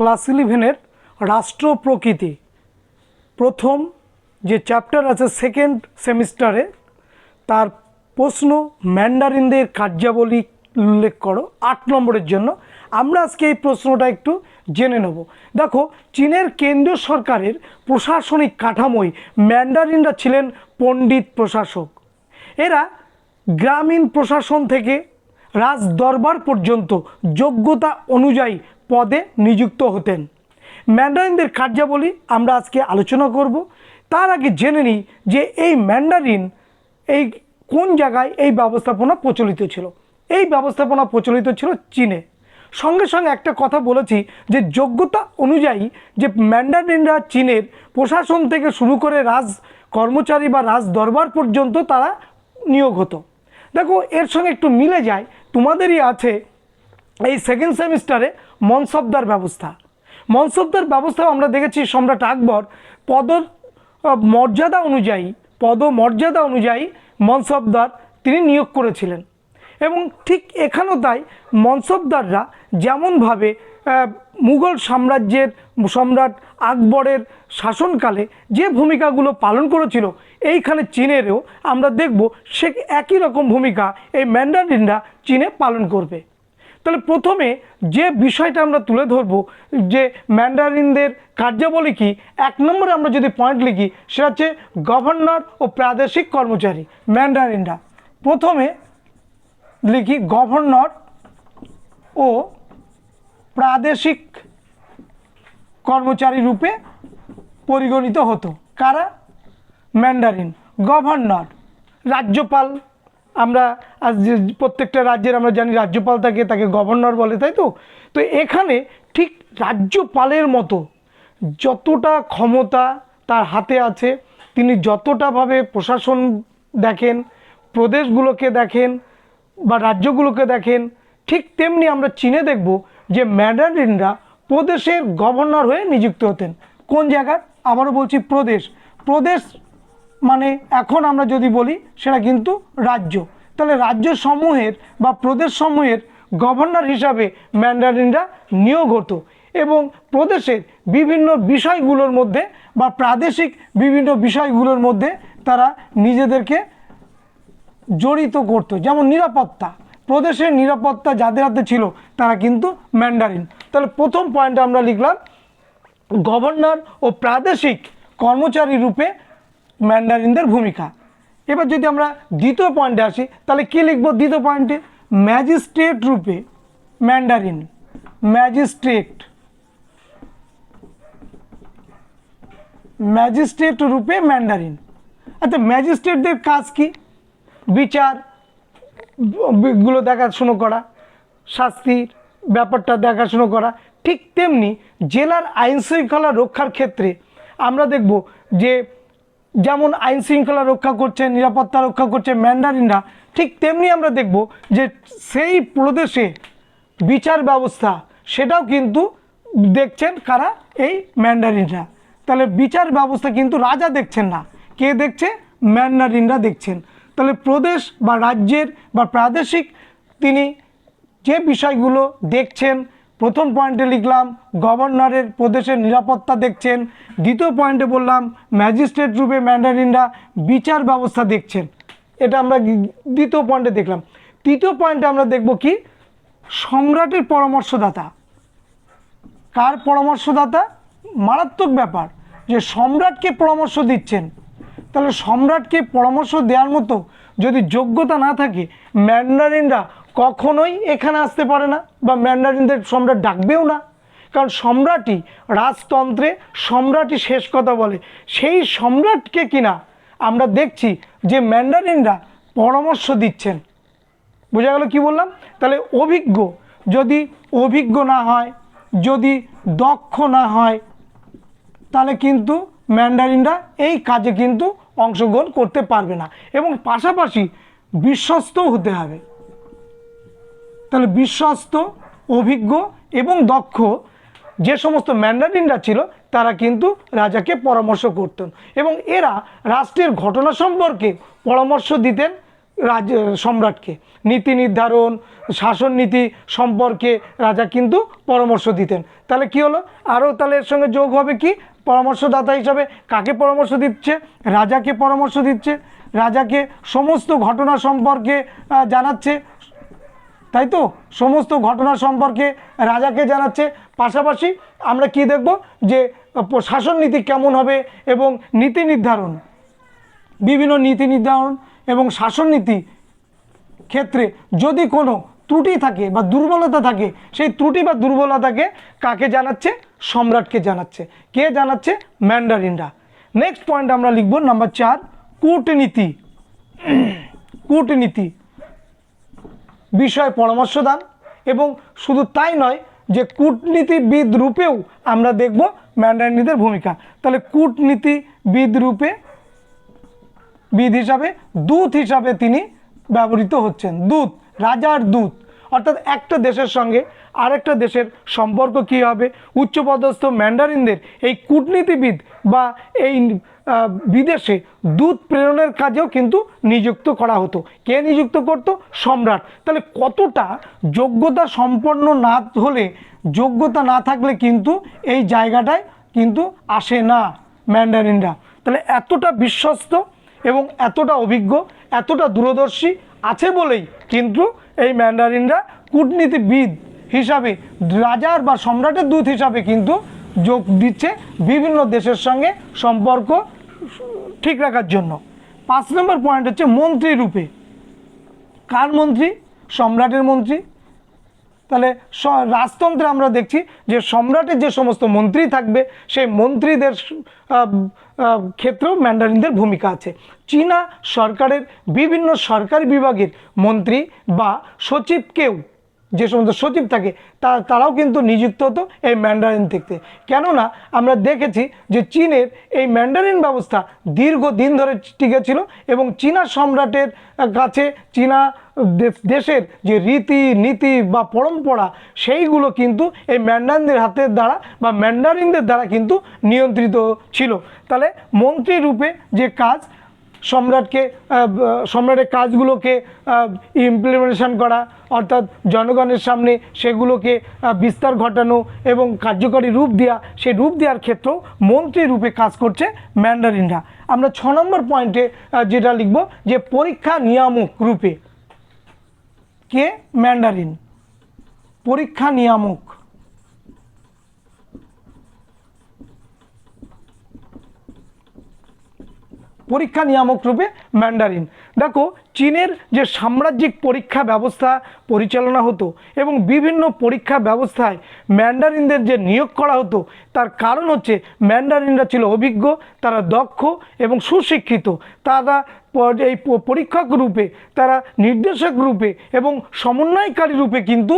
Class ইলেভেনের রাষ্ট্র প্রকৃতি। প্রথম যে চ্যাপ্টার আছে সেকেন্ড সেমিস্টারে, তার প্রশ্ন ম্যান্ডারিনদের কার্যাবলী উল্লেখ করো, আট নম্বরের জন্য। আমরা আজকে এই প্রশ্নটা একটু জেনে নেব। দেখো, চীনের কেন্দ্রীয় সরকারের প্রশাসনিক কাঠামোয় ম্যান্ডারিনরা ছিলেন পণ্ডিত প্রশাসক। এরা গ্রামীণ প্রশাসন থেকে রাজ দরবার পর্যন্ত যোগ্যতা অনুযায়ী পদে নিযুক্ত হতেন। ম্যান্ডারিনদের কার্যাবলী আমরা আজকে আলোচনা করব। তার আগে জেনে নিই যে এই ম্যান্ডারিন এই কোন জায়গায় এই ব্যবস্থাপনা প্রচলিত ছিল। এই ব্যবস্থাপনা প্রচলিত ছিল চীনে। সঙ্গে সঙ্গে একটা কথা বলেছি যে যোগ্যতা অনুযায়ী যে ম্যান্ডারিনরা চীনের প্রশাসন থেকে শুরু করে রাজ কর্মচারী বা রাজ দরবার পর্যন্ত তারা নিয়োগ হতো। দেখো, এর সঙ্গে একটু মিলে যায়। তোমাদেরই আছে এই সেকেন্ড সেমিস্টারে মনসবদার ব্যবস্থা। মনসবদার ব্যবস্থা আমরা দেখেছি সম্রাট আকবর পদ মর্যাদা অনুযায়ী পদ মর্যাদা অনুযায়ী মনসবদার তিনি নিয়োগ করেছিলেন। এবং ঠিক এখানেও তাই মনসবদাররা যেমনভাবে মুঘল সাম্রাজ্যের সম্রাট আকবরের শাসনকালে যে ভূমিকাগুলো পালন করেছিল, এইখানে চীনেরও আমরা দেখব সে একই রকম ভূমিকা এই ম্যান্ডারিনরা চীনে পালন করবে। তাহলে প্রথমে যে বিষয়টা আমরা তুলে ধরবো, যে ম্যান্ডারিনদের কার্যাবলী কি, এক নম্বরে আমরা যদি পয়েন্ট লিখি, সেটা হচ্ছে গভর্নর ও প্রাদেশিক কর্মচারী, ম্যান্ডারিনরা। প্রথমে লিখি গভর্নর ও প্রাদেশিক কর্মচারী রূপে পরিগণিত হতো। কারা? ম্যান্ডারিন গভর্নর রাজ্যপাল আমরা আজ প্রত্যেকটা রাজ্যের আমরা জানি রাজ্যপাল থাকে, তাকে গভর্নর বলে, তাই তো? তো এখানে ঠিক রাজ্যপালের মতো যতটা ক্ষমতা তার হাতে আছে, তিনি যতটাভাবে প্রশাসন দেখেন, প্রদেশগুলোকে দেখেন বা রাজ্যগুলোকে দেখেন, ঠিক তেমনি আমরা চীনে দেখব যে ম্যাডারিনরা প্রদেশের গভর্নর হয়ে নিযুক্ত হতেন। কোন জায়গার? আবারও বলছি প্রদেশ। প্রদেশ মানে এখন আমরা যদি বলি সেটা কিন্তু রাজ্য। তাহলে রাজ্য সমূহের বা প্রদেশ সমূহের গভর্নর হিসাবে ম্যান্ডারিনরা নিয়োগ হতো এবং প্রদেশের বিভিন্ন বিষয়গুলোর মধ্যে বা প্রাদেশিক বিভিন্ন বিষয়গুলোর মধ্যে তারা নিজেদেরকে জড়িত করতো। যেমন নিরাপত্তা, প্রদেশের নিরাপত্তা যাদের হাতে ছিল তারা কিন্তু ম্যান্ডারিন তাহলে প্রথম পয়েন্টে আমরা লিখলাম গভর্নর ও প্রাদেশিক কর্মচারী রূপে ম্যান্ডারিনদের ভূমিকা। এবার যদি আমরা দ্বিতীয় পয়েন্টে আসি, তাহলে কী লিখব দ্বিতীয় পয়েন্টে? ম্যাজিস্ট্রেট রূপে ম্যান্ডারিন। ম্যাজিস্ট্রেট। ম্যাজিস্ট্রেট রূপে ম্যান্ডারিন। আচ্ছা ম্যাজিস্ট্রেটদের কাজ কি? বিচার, গুলো দেখাশুনো করা, শাস্তির ব্যাপারটা দেখাশুনো করা। ঠিক তেমনি জেলার আইন শৃঙ্খলা রক্ষার ক্ষেত্রে আমরা দেখব যে যেমন আইন শৃঙ্খলা রক্ষা করছে, নিরাপত্তা রক্ষা করছে ম্যান্ডারিনরা, ঠিক তেমনি আমরা দেখব যে সেই প্রদেশে বিচার ব্যবস্থা, সেটাও কিন্তু দেখছেন কারা? এই ম্যান্ডারিনরা। তাহলে বিচার ব্যবস্থা কিন্তু রাজা দেখছেন না, কে দেখছে? ম্যান্ডারিনরা দেখছেন। তাহলে প্রদেশ বা রাজ্যের বা প্রাদেশিক তিনি যে বিষয়গুলো দেখছেন প্রথম পয়েন্টে লিখলাম, গভর্নরের প্রদেশের নিরাপত্তা দেখছেন। দ্বিতীয় পয়েন্টে বললাম, ম্যাজিস্ট্রেট রূপে ম্যান্ডারিনরা বিচার ব্যবস্থা দেখছেন। এটা আমরা দ্বিতীয় পয়েন্টে দেখলাম। তৃতীয় পয়েন্টে আমরা দেখব কি? সম্রাটের পরামর্শদাতা। কার পরামর্শদাতা? মারাত্মক ব্যাপার যে সম্রাটকে পরামর্শ দিচ্ছেন। তাহলে সম্রাটকে পরামর্শ দেওয়ার মতো যদি যোগ্যতা না থাকে, ম্যান্ডারিনরা কখনোই এখানে আসতে পারে না বা ম্যান্ডারিনদের সম্রাট ডাকবেও না। কারণ সম্রাটই রাজতন্ত্রে সম্রাটই শেষ কথা বলে। সেই সম্রাটকে কিনা আমরা দেখছি যে ম্যান্ডারিনরা পরামর্শ দিচ্ছেন। বোঝা গেল কি বললাম? তাহলে অভিজ্ঞ যদি অভিজ্ঞ না হয়, যদি দক্ষ না হয়, তাহলে কিন্তু ম্যান্ডারিনরা এই কাজে কিন্তু অংশগ্রহণ করতে পারবে না। এবং পাশাপাশি বিশ্বস্তও হতে হবে। তাহলে বিশ্বস্ত, অভিজ্ঞ এবং দক্ষ যে সমস্ত ম্যান্ডারিনরা ছিল, তারা কিন্তু রাজাকে পরামর্শ করতেন এবং এরা রাষ্ট্রের ঘটনা সম্পর্কে পরামর্শ দিতেন রাজ, সম্রাটকে। নীতি নির্ধারণ, শাসন নীতি সম্পর্কে রাজা কিন্তু পরামর্শ দিতেন। তাহলে কি হলো? আরও তাহলে এর সঙ্গে যোগ হবে কি? পরামর্শদাতা হিসাবে কাকে পরামর্শ দিচ্ছে? রাজাকে পরামর্শ দিচ্ছে। রাজাকে সমস্ত ঘটনা সম্পর্কে জানাচ্ছে। তাই তো? সমস্ত ঘটনা সম্পর্কে রাজাকে জানাচ্ছে। পাশাপাশি আমরা কি দেখব? যে শাসন নীতি কেমন হবে এবং নীতি নির্ধারণ। বিভিন্ন নীতি নির্ধারণ এবং শাসন নীতি ক্ষেত্রে যদি কোনো ত্রুটি থাকে বা দুর্বলতা থাকে, সেই ত্রুটি বা দুর্বলতাকে কাকে জানাচ্ছে? সম্রাটকে জানাচ্ছে। কে জানাচ্ছে? ম্যান্ডারিনরা। নেক্সট পয়েন্ট আমরা লিখব নাম্বার চার, কূটনীতি। কূটনীতি। বিষয়ে পরামর্শ দান এবং শুধু তাই নয় যে কূটনীতিবিদ রূপেও আমরা দেখব ম্যান্ডারিনীদের ভূমিকা। তাহলে কূটনীতিবিদ রূপে বিদ হিসাবে, দূত হিসাবে তিনি ব্যবহৃত হচ্ছেন। দূত, রাজার দূত। অর্থাৎ একটা দেশের সঙ্গে আরেকটা দেশের সম্পর্ক কী হবে? উচ্চপদস্থ ম্যান্ডারিনদের এই কূটনীতিবিদ বা এই বিদেশে দূত প্রেরণের কাজেও কিন্তু নিযুক্ত করা হতো। কে নিযুক্ত করত? সম্রাট। তাহলে কতটা যোগ্যতা সম্পন্ন না হলে, যোগ্যতা না থাকলে কিন্তু এই জায়গাটায় কিন্তু আসে না ম্যান্ডারিনরা। তাহলে এতটা বিশ্বস্ত এবং এতটা অভিজ্ঞ, এতটা দূরদর্শী আছে বলেই কিন্তু এই ম্যান্ডারিনরা কূটনীতিবিদ হিসাবে, রাজার বা সম্রাটের দূত হিসাবে কিন্তু যোগ দিচ্ছে বিভিন্ন দেশের সঙ্গে সম্পর্ক ঠিক রাখার জন্য। পাঁচ নম্বর পয়েন্ট হচ্ছে মন্ত্রী রূপে। কার মন্ত্রী? সম্রাটের মন্ত্রী। তাহলে রাজতন্ত্রে আমরা দেখছি যে সম্রাটের যে সমস্ত মন্ত্রী থাকবে, সেই মন্ত্রীদের ক্ষেত্রেও ম্যান্ডারিনদের ভূমিকা আছে। চীনা সরকারের বিভিন্ন সরকারি বিভাগের মন্ত্রী বা সচিবকেও যে সমস্ত সচিব থাকে, তা তারাও কিন্তু নিযুক্ত হতো এই ম্যান্ডারিন থেকে কেননা আমরা দেখেছি যে চীনের এই ম্যান্ডারিন ব্যবস্থা দীর্ঘদিন ধরে টিকে ছিল এবং চীনা সম্রাটের কাছে চীনা দেশের যে রীতি নীতি বা পরম্পরা, সেইগুলো কিন্তু এই ম্যান্ডারিনদের হাতের দ্বারা বা ম্যান্ডারিনদের দ্বারা কিন্তু নিয়ন্ত্রিত ছিল। তাহলে মন্ত্রী রূপে যে কাজ সম্রাটকে সম্রাটের কাজগুলোকে ইমপ্লিমেন্টেশন করা, অর্থাৎ জনগণের সামনে সেগুলোকে বিস্তার ঘটানো এবং কার্যকরী রূপ দেওয়া সেই রূপ দেওয়ার ক্ষেত্রেও মন্ত্রী রূপে কাজ করছে ম্যান্ডারিনরা। আমরা ছ নম্বর পয়েন্টে যেটা লিখব যে পরীক্ষা নিয়ামক রূপে কে? ম্যান্ডারিন। পরীক্ষা নিয়ামক। পরীক্ষা নিয়ামক রূপে ম্যান্ডারিন দেখো, চীনের যে সাম্রাজ্যিক পরীক্ষা ব্যবস্থা পরিচালনা হতো এবং বিভিন্ন পরীক্ষা ব্যবস্থায় ম্যান্ডারিনদের যে নিয়োগ করা হতো, তার কারণ হচ্ছে ম্যান্ডারিনরা ছিল অভিজ্ঞ, তারা দক্ষ এবং সুশিক্ষিত। তারা এই পরীক্ষক রূপে, তারা নির্দেশক রূপে এবং সমন্বয়কারী রূপে কিন্তু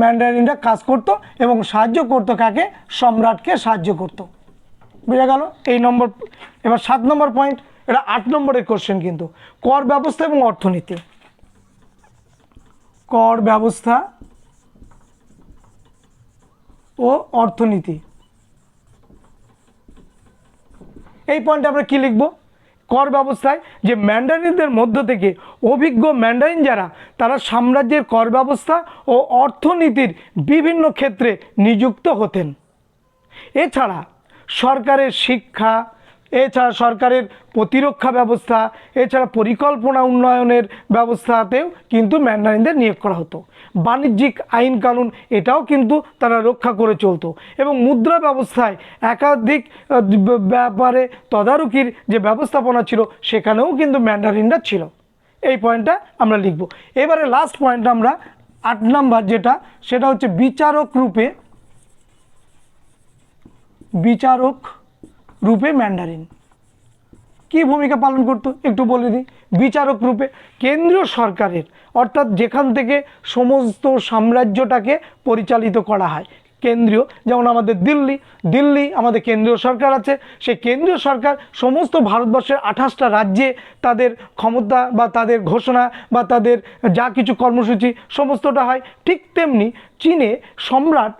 ম্যান্ডারিনরা কাজ করতো এবং সাহায্য করতো কাকে? সম্রাটকে সাহায্য করতো। বোঝা গেল? এই নম্বর, এবার সাত নম্বর পয়েন্ট এটা আট নম্বরের কোশ্চেন কিন্তু। কর ব্যবস্থা এবং অর্থনীতি। কর ব্যবস্থা ও অর্থনীতি। এই পয়েন্টে আমরা কি লিখব? কর ব্যবস্থায় যে ম্যান্ডারিনদের মধ্য থেকে অভিজ্ঞ ম্যান্ডারিন যারা, তারা সাম্রাজ্যের কর ব্যবস্থা ও অর্থনীতির বিভিন্ন ক্ষেত্রে নিযুক্ত হতেন। এছাড়া সরকারের শিক্ষা, এছাড়া সরকারের প্রতিরক্ষা ব্যবস্থা, এছাড়া পরিকল্পনা উন্নয়নের ব্যবস্থাতেও কিন্তু ম্যান্ডারিনদের নিয়োগ করা হতো। বাণিজ্যিক আইন কানুন, এটাও কিন্তু তারা রক্ষা করে চলতো এবং মুদ্রা ব্যবস্থায় একাধিক ব্যাপারে তদারকির যে ব্যবস্থাপনা ছিল, সেখানেও কিন্তু ম্যান্ডারিনরা ছিল। এই পয়েন্টটা আমরা লিখব। এবারে লাস্ট পয়েন্ট আমরা আট নাম্বার যেটা, সেটা হচ্ছে বিচারক রূপে বিচারক রূপে ম্যান্ডারিন। কি ভূমিকা পালন করতো? একটু বলে দিই। বিচারক রূপে কেন্দ্রীয় সরকারের, অর্থাৎ যেখান থেকে সমস্ত সাম্রাজ্যটাকে পরিচালিত করা হয়, কেন্দ্রীয়, যেমন আমাদের দিল্লি। দিল্লি আমাদের কেন্দ্রীয় সরকার আছে। সেই কেন্দ্রীয় সরকার সমস্ত ভারতবর্ষের আঠাশটা রাজ্যে তাদের ক্ষমতা বা তাদের ঘোষণা বা তাদের যা কিছু কর্মসূচি সমস্তটা হয়। ঠিক তেমনি চীনে সম্রাট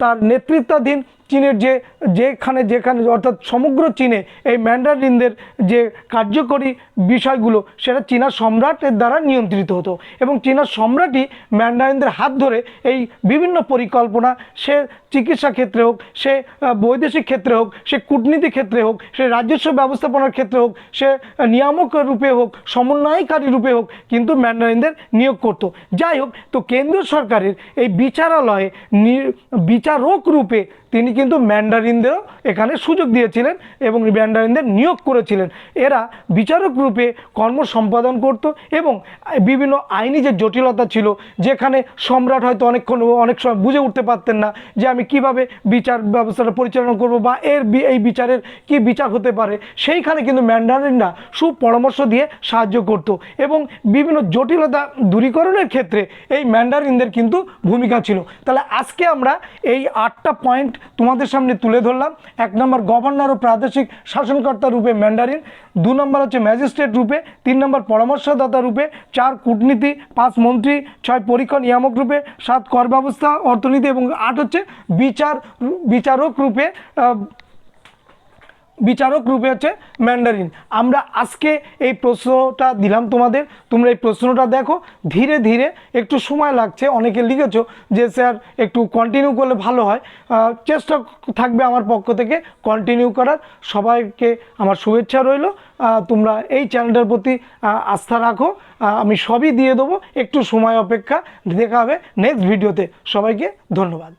তার নেতৃত্বাধীন চীনের যে, যেখানে যেখানে, অর্থাৎ সমগ্র চীনে এই ম্যান্ডারিনদের যে কার্যকরী বিষয়গুলো, সেটা চীনা সম্রাটের দ্বারা নিয়ন্ত্রিত হতো। এবং চীনা সম্রাটই ম্যান্ডারিনদের হাত ধরে এই বিভিন্ন পরিকল্পনা, সে চিকিৎসা ক্ষেত্রে হোক, সে বৈদেশিক ক্ষেত্রে হোক, সে কূটনীতি ক্ষেত্রে হোক, সে রাজস্ব ব্যবস্থাপনার ক্ষেত্রে হোক, সে নিয়ামক রূপে হোক, সমন্বয়কারী রূপে হোক, কিন্তু ম্যান্ডারিনদের নিয়োগ করতো। যাই হোক, তো কেন্দ্রীয় সরকারের এই বিচারালয়ে বিচারক রূপে তিনি কিন্তু ম্যান্ডারিনদেরও এখানে সুযোগ দিয়েছিলেন এবং ম্যান্ডারিনদের নিয়োগ করেছিলেন। এরা বিচারক রূপে কর্ম সম্পাদন করত এবং বিভিন্ন আইনি যে জটিলতা ছিল, যেখানে সম্রাট হয়তো অনেকক্ষণ অনেক সময় বুঝে উঠতে পারতেন না যে আমি কীভাবে বিচার ব্যবস্থাটা পরিচালনা করব বা এর এই বিচারের কি বিচার হতে পারে, সেইখানে কিন্তু ম্যান্ডারিনরা সুপরামর্শ দিয়ে সাহায্য করত এবং বিভিন্ন জটিলতা দূরীকরণের ক্ষেত্রে এই ম্যান্ডারিনদের কিন্তু ভূমিকা ছিল। তাহলে আজকে আমরা এই আটটা পয়েন্ট তোমাদের সামনে তুলে ধরলাম। এক নম্বর গভর্নর ও প্রাদেশিক শাসনকর্তা রূপে ম্যান্ডারিন দু নম্বর হচ্ছে ম্যাজিস্ট্রেট রূপে, তিন নম্বর পরামর্শদাতা রূপে, চার কূটনীতি, পাঁচ মন্ত্রী, ছয় পরীক্ষা নিয়ামক রূপে, সাত কর ব্যবস্থা, অর্থনীতি এবং আট হচ্ছে বিচার, বিচারক রূপে বিচারক রূপে হচ্ছে ম্যান্ডারিন আমরা আজকে এই প্রশ্নটা দিলাম তোমাদের, তোমরা এই প্রশ্নটা দেখো, ধীরে ধীরে একটু সময় লাগছে, অনেকে লিখেছো যে, স্যার, একটু কন্টিনিউ করলে ভালো হয়। চেষ্টা থাকবে আমার পক্ষ থেকে কন্টিনিউ করার। সবাইকে আমার শুভেচ্ছা রইল। তোমরা এই চ্যানেলটার প্রতি আস্থা রাখো। আমি সবই দিয়ে দেবো। একটু সময় অপেক্ষা, দেখা হবে নেক্সট ভিডিওতে সবাইকে ধন্যবাদ।